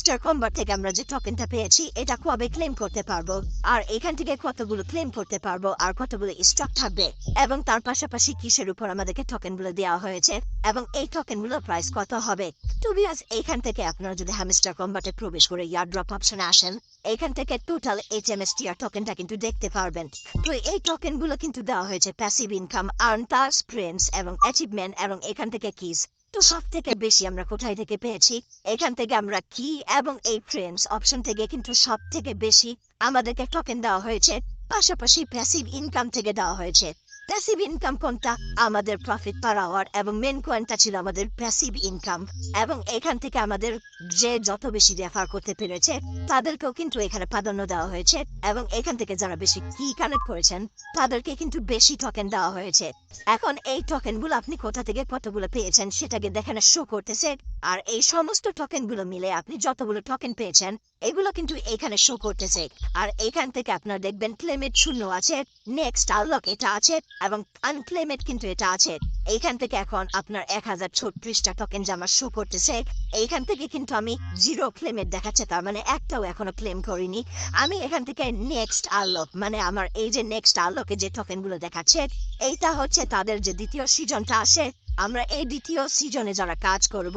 Star কম্বার থেকে আমরা যে টোকেনটা পেয়েছি, এটা কবে ক্লেম করতে পারব? আর এখান থেকে কতগুলো ক্লেম করতে পারব? আর কতগুলো স্টক থাকবে? এবং তার পাশাপাশি কিসের উপর আমাদেরকে টোকেনগুলো দেওয়া হয়েছে? এবং এই টোকেনগুলোর প্রাইস কত হবে? টু বিয়াস এইখান থেকে আপনারা যদি হ্যামস্টার কম্বাটে প্রবেশ করে ইয়ার ড্রপ অপশনে আসেন, এখান থেকে total H M S TR টোকেনটা কিন্তু দেখতে পারবেন। তো এই টোকেনগুলো কিন্তু দেওয়া হয়েছে প্যাসিভ ইনকাম আর্ন তার স্প্রেন্স এবং অ্যাচিভমেন্ট এবং এখান থেকে কিস তো সব থেকে বেশি আমরা কোথায় থেকে পেয়েছি? এখান থেকে আমরা কি এবং এই ফ্রেন্ডস অপশন থেকে কিন্তু সব থেকে বেশি আমাদেরকে টোকেন দেওয়া হয়েছে। পাশাপাশি প্যাসিভ ইনকাম থেকে দেওয়া হয়েছে। প্যাসিভ ইনকাম কোনটা? আমাদের প্রফিট পার আওয়ার এবং মেন কোয়েনটা ছিল আমাদের প্যাসিভ ইনকাম এবং এখান থেকে আমাদের যে যত বেশি রেফার করতে পেরেছে, তাদেরকেও কিন্তু এখানে প্রাধান্য দেওয়া হয়েছে। এবং এখান থেকে যারা বেশি কি কানেক্ট করেছেন, তাদেরকে কিন্তু বেশি টোকেন দেওয়া হয়েছে। এখন এই টোকেনগুলো আপনি কোথা থেকে কতগুলো পেয়েছেন, সেটাকে দেখানো শো করতেছে। আর এই সমস্ত টোকেনগুলো মিলে আপনি যতগুলো টোকেন পেয়েছেন এগুলো কিন্তু এখানে শো করতেছে। আর এখান থেকে আপনার দেখবেন ক্লেমেট শূন্য আছে নেক্সট আনলক এটা আছে, এবং আনক্লেমেট কিন্তু এটা আছে। এইখান থেকে এখন আপনার এক হাজার ছত্রিশটা টোকেন জামা শো করতেছে এইখান থেকে কিন্তু আমি জিরো ক্লেমেট দেখাচ্ছে, তার মানে একটাও এখনও ক্লেম করিনি। আমি এখান থেকে নেক্সট আনলক মানে আমার এই যে নেক্সট আনলকে যে টোকেনগুলো দেখাচ্ছে, এইটা হচ্ছে তাদের যে দ্বিতীয় সিজনটা আসে আমরা এই দ্বিতীয় সিজনে যারা কাজ করব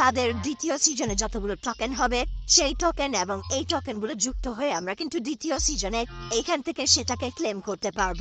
তাদের দ্বিতীয় সিজনে যতগুলো টোকেন হবে, সেই টোকেন এবং এই টোকেনগুলো যুক্ত হয়ে আমরা কিন্তু দ্বিতীয় সিজনে এখান থেকে সেটাকে ক্লেম করতে পারব।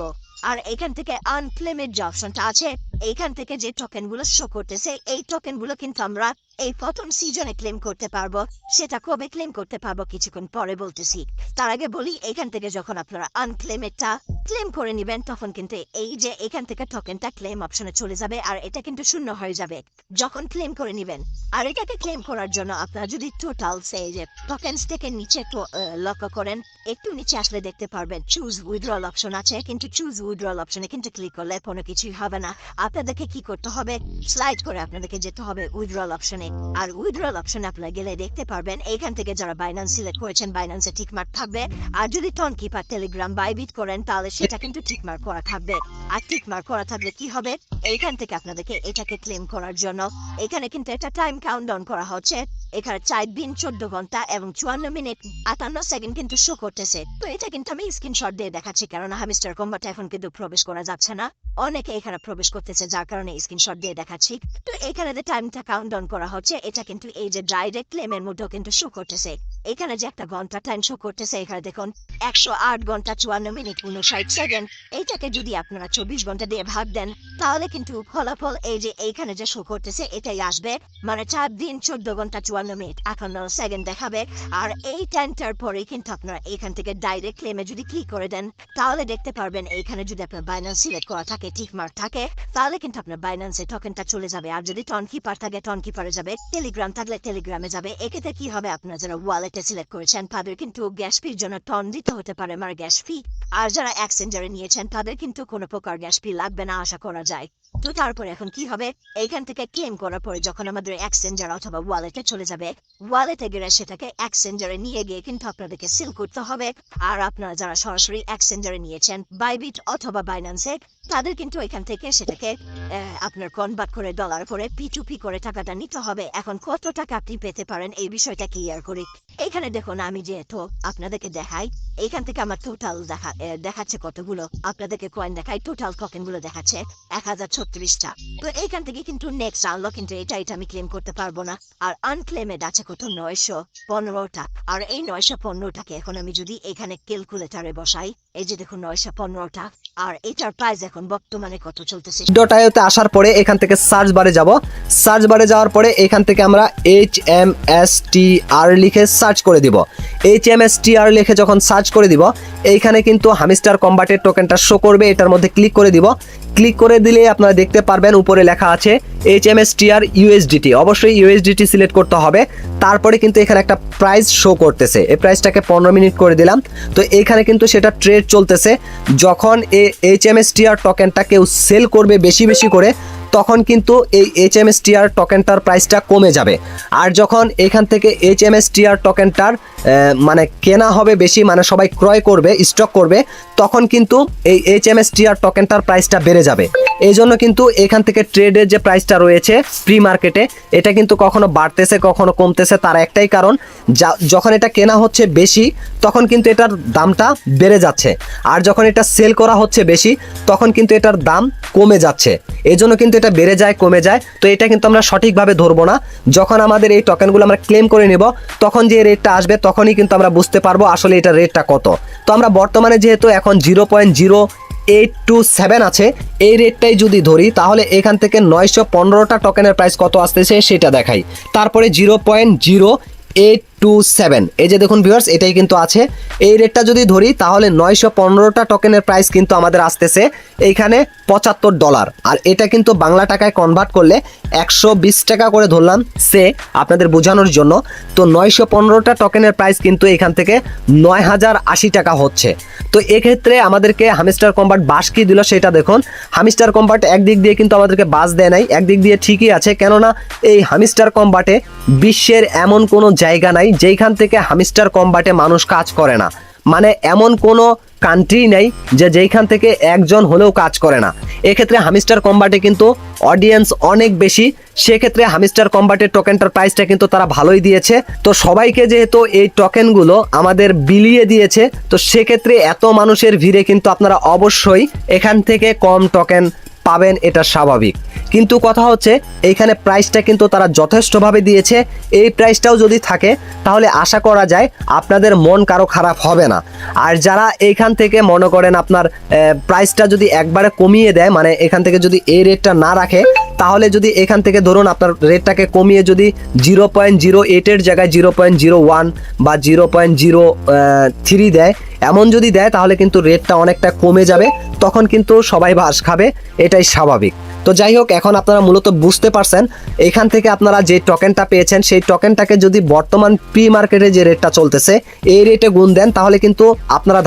আর এখান থেকে আনক্লেমের যে অপশনটা আছে, এখান থেকে যে টোকেনগুলো শো করতেছে, এই টোকেনগুলো কিন্তু আমরা এই প্রথম সিজনে ক্লেম করতে পারব, সেটা কবে ক্লেম করতে পারব কিছুক্ষণ পরে বলতেছি। তার আগে বলি, এখান থেকে যখন আপনারা আনক্লেমেরটা ক্লেম করে নিবেন, তখন কিন্তু এই যে এখান থেকে টোকেনটা ক্লেম অপশনে চলে যাবে, আর এটা কিন্তু শূন্য হয়ে যাবে, যখন ক্লেম করে নিবেন। আর এটাকে ক্লেম করার জন্য আপনারা যদি টোটাল সেই যে টোকেন্স থেকে নিচে একটু লক্ষ্য করেন, একটু নিচে আসলে দেখতে পারবেন চুজ উইথড্রল অপশন আছে, কিন্তু চুজ উইথড্রল অপশনে কিন্তু ক্লিক করলে কোনো কিছুই হবে না। আপনাদেরকে কি করতে হবে? স্লাইড করে আপনাদেরকে যেতে হবে উইথড্রল অপশনে আর উইথড্রল অপশন আপনারা গেলে দেখতে পারবেন। এইখান থেকে যারা বাইন্যান্স সিলেক্ট করেছেন বাইন্যান্সে ঠিকমার্ক থাকবে। আর যদি টন কিপার টেলিগ্রাম বাইবিট করেন, তাহলে সেটা কিন্তু টিকমার্ক করা থাকবে। আর টিকমার্ক করা থাকলে কি হবে? এইখান থেকে আপনাদেরকে এটাকে ক্লেম করার জন্য। এখানে কিন্তু একটা টাইম কাউন্টডাউন করা হচ্ছে। এখানে চার দিন চোদ্দ ঘণ্টা এবং চুয়ান্ন মিনিট আটান্ন সেকেন্ড কিন্তু শো করতেছে। তো এটা কিন্তু আমি স্ক্রিনশট দিয়ে দেখাচ্ছি কারণ হামিস্টার কম্বাটে এখন কিন্তু প্রবেশ করা যাচ্ছে না। অনেকে এখানে প্রবেশ করতেছে, যার কারণে স্ক্রিনশট দিয়ে দেখাচ্ছি। তো এখানে যে টাইমটা কাউন্টডাউন করা হচ্ছে, এটা কিন্তু এই যে ডাইরেক্ট ক্লেমের মধ্যেও কিন্তু শো করতেছে। এখানে যে একটা ঘণ্টা টাইম শো করতেছে, এখানে দেখুন, একশো আট ঘণ্টা চুয়ান্ন মিনিট উনষাট সেকেন্ড। এইটাকে যদি আপনারা চব্বিশ ঘণ্টা দিয়ে ভাগ দেন, তাহলে কিন্তু ফলাফল এই যে এইখানে যে শো করতেছে, এটাই আসবে। মানে চার দিন চোদ্দ ঘণ্টা মিনিট একান্ন সেকেন্ড দেখাবে। আর এই টাইমটার পরে কিন্তু আপনারা এখান থেকে ডাইরেক্ট ক্লেমে যদি ক্লিক করে দেন, তাহলে দেখতে পারবেন এইখানে যদি আপনার বাইন্যান্স সিলেক্ট করা থাকে টিক মার্ক থাকে, তাহলে কিন্তু আপনার বাইন্যান্সে টোকেনটা চলে যাবে। আর যদি টন কিপার থাকে টন কিপারে যাবে টেলিগ্রাম থাকলে টেলিগ্রামে যাবে। এক্ষেত্রে কি হবে? আপনারা যারা ওয়ালেটে সিলেক্ট করেছেন, তাদের কিন্তু গ্যাস ফির জন্য টন দিতে হতে পারে আমার গ্যাস ফি আর যারা এক্সচেঞ্জারে নিয়েছেন, তাদের কিন্তু কোনো প্রকার গ্যাস ফি লাগবে না, আশা করা যায়। তো তারপরে এখন কি হবে? এইখান থেকে ক্লেম করার পরে যখন আমাদের এক্সচেঞ্জার অথবা ওয়ালেটে চলে যাবে ওয়ালেটে গেলে সেটাকে এক্সচেঞ্জারে নিয়ে গিয়ে কিন্তু আপনাদেরকে সিল করতে হবে। আর আপনারা যারা সরাসরি এক্সচেঞ্জারে নিয়েছেন বাইবিট অথবা বাইন্যান্সে তাদের কিন্তু এখান থেকে সেটাকে আপনার কনভার্ট করে ডলার করে পি টু পি করে টাকাটা নিতে হবে। এখন কত টাকা আপনি পেতে পারেন? এই বিষয়টা ক্লিয়ার করি। এখানে দেখুন, আমি যেহেতু আপনাদেরকে দেখাই এইখান থেকে আমার টোটাল দেখা দেখাচ্ছে কতগুলো? আপনাদেরকে কয়েন দেখাই টোটাল কয়েনগুলো দেখাচ্ছে এক হাজার ছত্রিশটা। তো এইখান থেকে কিন্তু নেক্সট আনলো কিন্তু এটা এটা আমি ক্লেম করতে পারব না। আর আনক্লেমেড আছে কত? নয়শো পনেরোটা। আর এই নয়শো পনেরোটাকে এখন আমি যদি এখানে ক্যালকুলেটারে বসাই এই যে দেখুন, নয়শো পনেরোটা। আর এটার প্রাইস এখন বর্তমানে কত চলতেছে? আসার পরে এখান থেকে সার্চ বারে যাব। সার্চ বারে যাওয়ার পরে এখান থেকে আমরা H M S T R লিখে সার্চ করে দিব। H M S T R লিখে যখন সার্চ করে দিব, এইখানে কিন্তু হামিস্টার কম্বাটের টোকেনটা শো করবে। এটার মধ্যে ক্লিক করে দিব। ক্লিক করে দিলে আপনারা দেখতে পারবেন উপরে লেখা আছে H M S TR USDT অবশ্যই ইউএসডিটি সিলেক্ট করতে হবে। তারপরে কিন্তু এখানে একটা প্রাইস শো করতেছে। এই প্রাইসটাকে পনেরো মিনিট করে দিলাম। তো এখানে কিন্তু সেটা ট্রেড চলতেছে। যখন এইচ এম এস টিআর টোকেনটা কেউ সেল করবে বেশি বেশি করে তখন কিন্তু এই এইচ এম এস টিআর টোকেনটার প্রাইসটা কমে যাবে। আর যখন এখান থেকে এইচ এম এস টিআর টোকেনটার মানে কেনা হবে বেশি মানে সবাই ক্রয় করবে স্টক করবে, তখন কিন্তু এই এইচ এম এস টিআর টোকেনটার প্রাইসটা বেড়ে যাবে। এই জন্য কিন্তু এখান থেকে ট্রেডের যে প্রাইসটা রয়েছে প্রি মার্কেটে এটা কিন্তু কখনো বাড়তেছে, কখনো কমতেছে, তার একটাই কারণ যখন এটা কেনা হচ্ছে বেশি, তখন কিন্তু এটার দামটা বেড়ে যাচ্ছে। আর যখন এটা সেল করা হচ্ছে বেশি, তখন কিন্তু এটার দাম কমে যাচ্ছে। এই জন্য কিন্তু এটা বেড়ে যায়, কমে যায়। তো এটা কিন্তু আমরা সঠিকভাবে ধরবো না। যখন আমাদের এই টোকেনগুলো আমরা ক্লেম করে নেব, তখন যে রেটটা আসবে, তখনই কিন্তু আমরা বুঝতে পারব আসলে এটা রেটটা কত। তো আমরা বর্তমানে যেহেতু এখন zero point zero eight two seven আছে। এই রেটটাই যদি ধরি, তাহলে এখান থেকে নয়শো পনেরোটা টোকেনের প্রাইস কত আসতেছে সেটা দেখাই। তারপরে zero point zero eight two seven এই যে দেখুন ভিউয়ার্স এটাই কিন্তু আছে। এই রেটটা যদি ধরি, তাহলে নয়শো পনেরোটা টোকেনের প্রাইস কিন্তু আমাদের আসতেছে এইখানে পঁচাত্তর ডলার আর এটা কিন্তু বাংলা টাকায় কনভার্ট করলে একশো বিশ টাকা করে ধরলাম সে আপনাদের বোঝানোর জন্য। তো নয়শো পনেরোটা টোকেনের প্রাইস কিন্তু এখান থেকে নয় হাজার আশি টাকা হচ্ছে। তো এক্ষেত্রে আমাদেরকে হামিস্টার কম্বার্ট বাস কি দিল সেটা দেখুন। হামিস্টার কম্বার্ট একদিক দিয়ে কিন্তু আমাদেরকে বাস দেয় নাই, একদিক দিয়ে ঠিকই আছে। কেননা এই হামিস্টার কম্বাটে বিশ্বের এমন কোনো জায়গা নাই যেইখান থেকে হামিস্টার কম্বাটে মানুষ কাজ করে না। মানে এমন কোনো কান্ট্রি নেই যে যেইখান থেকে একজন হলেও কাজ করে না। এক্ষেত্রে হামিস্টার কম্বাটে কিন্তু অডিয়েন্স অনেক বেশি। সেক্ষেত্রে হামিস্টার কম্বাটের টোকেনটার প্রাইসটা কিন্তু তারা ভালোই দিয়েছে। তো সবাইকে যেহেতু এই টোকেনগুলো আমাদের বিলিয়ে দিয়েছে, তো সেক্ষেত্রে এত মানুষের ভিড়ে কিন্তু আপনারা অবশ্যই এখান থেকে কম টোকেন পাবেন, এটা স্বাভাবিক। কিন্তু কথা হচ্ছে, এইখানে প্রাইসটা কিন্তু তারা যথেষ্টভাবে দিয়েছে। এই প্রাইসটাও যদি থাকে, তাহলে আশা করা যায় আপনাদের মন কারও খারাপ হবে না। আর যারা এইখান থেকে মনে করেন আপনার প্রাইসটা যদি একবারে কমিয়ে দেয় মানে এখান থেকে যদি এই রেটটা না রাখে তাহলে যদি এখান থেকে ধরুন আপনার রেটটাকে কমিয়ে যদি জিরো পয়েন্ট জিরো এইটের জায়গায় জিরো পয়েন্ট জিরো ওয়ান বা জিরো পয়েন্ট জিরো থ্রি দেয়, এমন যদি দেয় তাহলে কিন্তু রেটটা অনেকটা কমে যাবে, তখন কিন্তু সবাই বাস খাবে, এটাই স্বাভাবিক। তো যাই হোক, এখন আপনারা মূলত বুঝতে পারছেন, এখান থেকে আপনারা যে টোকেনটা পেয়েছেন, সেই টোকেনটাকে যদি বর্তমান প্রি মার্কেটে যে রেটটা চলতেছে, এই রেটে গুণ দেন, তাহলে কিন্তু আপনারা